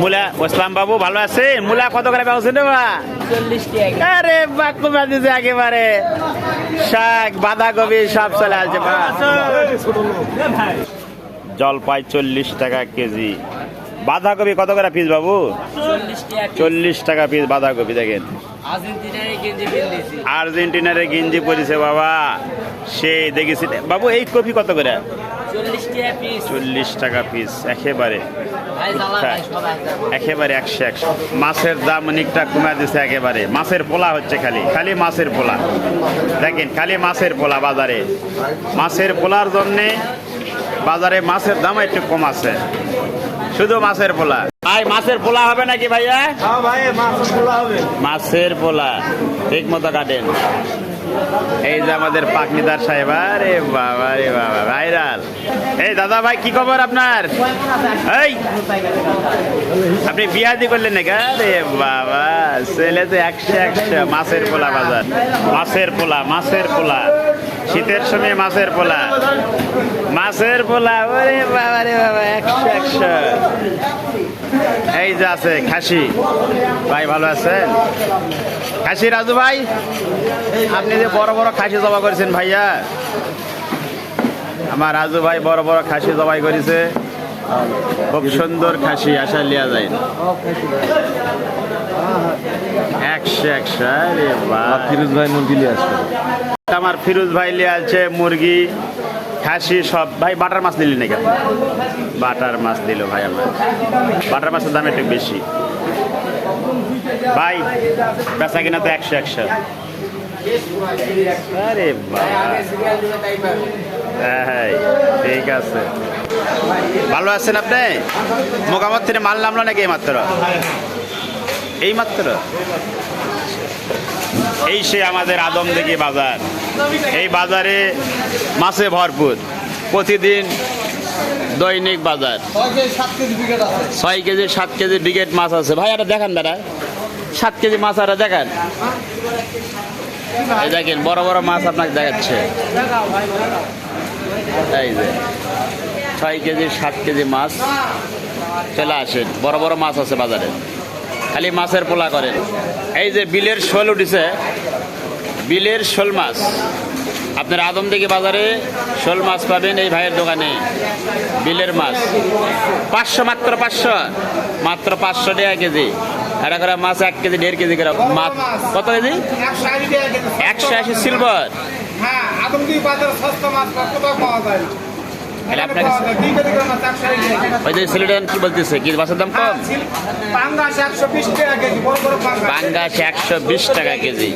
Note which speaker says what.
Speaker 1: মূলা ইসলাম বাবু ভালো আছে মূলা কত করে পাচ্ছেন আরে বাক্য বাজিছে একেবারে। শাক বাঁধাকপি সব চলে আসছে। জলপাই চল্লিশ টাকা কেজি। বাঁধাকপি কত করে পিস বাবু?
Speaker 2: চল্লিশ টাকা
Speaker 1: পিস বাঁধাকপি দেখেন। আর্জেন্টিনারে গেঞ্জি পরিছে বাবা। সে দেখেছি। বাবু এই কপি কত করে?
Speaker 2: চল্লিশ টাকা পিস
Speaker 1: একেবারে একেবারে একশো একশো। মাছের দাম অনেকটা কমে দিছে একেবারে। মাছের পোলা হচ্ছে খালি খালি মাছের পোলা। দেখেন খালি মাছের পোলা বাজারে। মাছের পোলার জন্যে বাজারে মাছের দাম একটু কম আছে। শুধু মাছের পোলা। ভাই মাছের পোলা হবে নাকি ভাইয়া?
Speaker 3: হ্যাঁ
Speaker 1: মাছের পোলা ঠিক মতো কাটেন। এই যে আমাদের পাকনিদার সাহেব আরে বাবা রে বাবা ভাইরাল। এই দাদা ভাই কি খবর আপনার? এই আপনি বিয়াদি করলেন নাকি? আরে বাবা ছেলে তো একশো একশো মাছের পোলা বাজার। মাছের পোলা মাছের পোলা। শীতের সময় মাছের পোলা। মাছের পোলা ওরে বাবা রে বাবা একশো একশো। এই যে আছে খাসি। ভাই ভালো আছেন? খাসি রাজু ভাই আপনি যে বড় বড় খাসি জবা করেছেন ভাইয়া। আমার রাজু ভাই বড় বড় খাসি জবাই করেছে। খুব সুন্দর খাসি আশা লিয়া যায়। একশো একশো আরে বাহ।
Speaker 3: ফিরোজ ভাই মন্দিরে আসবে।
Speaker 1: আমার ফিরোজ ভাই লিয়ে আছে মুরগি। খাসি সব। ভাই, বাটার মাছ নিলি নাকি? বাটার মাছ দিল ভাই আমার। বাটার মাছের দাম একটু বেশি। ভাই, বেচা কিনা তো একশো একশো। আরে বাবা। হ্যাঁ ঠিক আছে। ভালো আছেন আপনি? মোকামত থেকে মাল নামলো নাকি এই মাত্র এই মাত্র এই সে আমাদের আদম দেখি বাজার। এই বাজারে মাছে ভরপুর। প্রতিদিন দৈনিক বাজার। ছয় কেজি, সাত কেজি বিকেট মাছ আছে। ভাই আরে দেখান দাদা সাত কেজি মাছ আর দেখান। এই দেখেন, বড় বড় মাছ আপনাকে দেখাচ্ছে। এই যে, ছয় কেজি, সাত কেজি মাছ। চলে আসেন, বড় বড় মাছ আছে বাজারে। খালি মাছের পোলা করেন। এই যে বিলের শোল উঠেছে বিলের শোল মাছ। আপনার আদমদিঘি বাজারে শোল মাছ পাবেন এই ভাইয়ের দোকানে। বিলের মাছ। পাঁচশো মাত্র পাঁচশো। মাত্র পাঁচশো টাকা কেজি। এটা করে মাছ এক কেজি দেড় কেজি করে। মাছ। কত কেজি?
Speaker 4: একশো আশি
Speaker 1: সিলভার।
Speaker 4: হ্যাঁ আদমদিঘি বাজারে সস্তা মাছ পাওয়া যায় টাকা কেজি।
Speaker 1: ওই যে কি বলতেছে? কি মাছের দাম
Speaker 4: হ্যাঁ,
Speaker 1: কম
Speaker 4: সিল- পাঙ্গাস একশো বিশ টাকা কেজি।